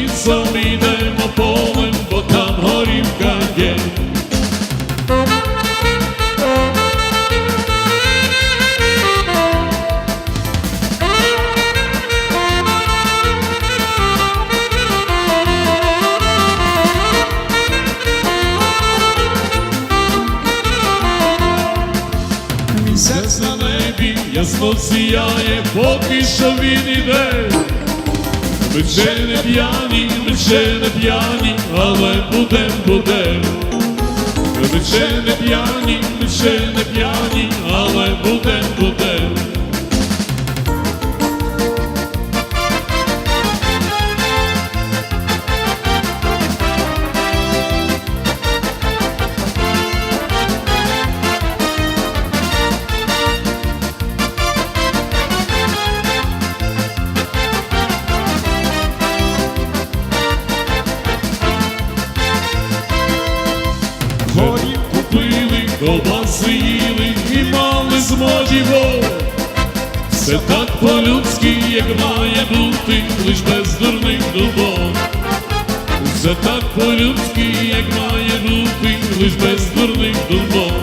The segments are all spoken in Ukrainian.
лісом, ідемо полем, бо там горівка є. Місяць на небі ясно сіяє, поки що він іде. Ми вже не п'яні, ми ще не п'яні, але будем, будем. Ми ще не п'яні, ми ще не п'яні, але будем, будем. Ковбаси їли і мали змодіво. Все так по-людськи, як має бути, лиш без дурних думок. Все так по-людськи, як має бути, лиш без дурних думок.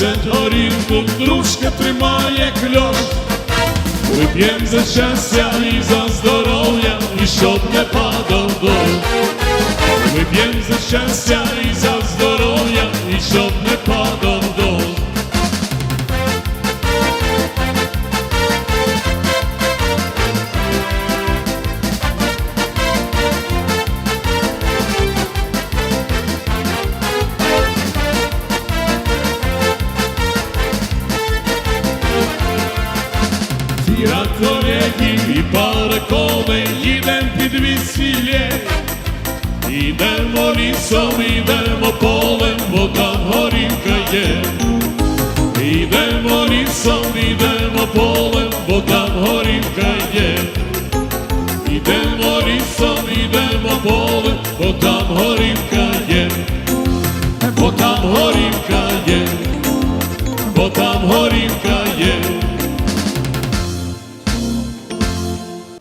Носять горілку, дружка тримає кльош. Вип'єм за щастя і за здоров'я, і щоб не падав дощ. Вип'єм за щастя і за здоров'я, і щоб не и раковедів, і паркове, їдем під весілля, ідемо лісом, ідемо полем, там горівка є, ідемо лісом, ідемо полем, там горівка є, ідемо лісом, ідемо полем, бо там горівка є, бо там горівка є, бо там горівка є.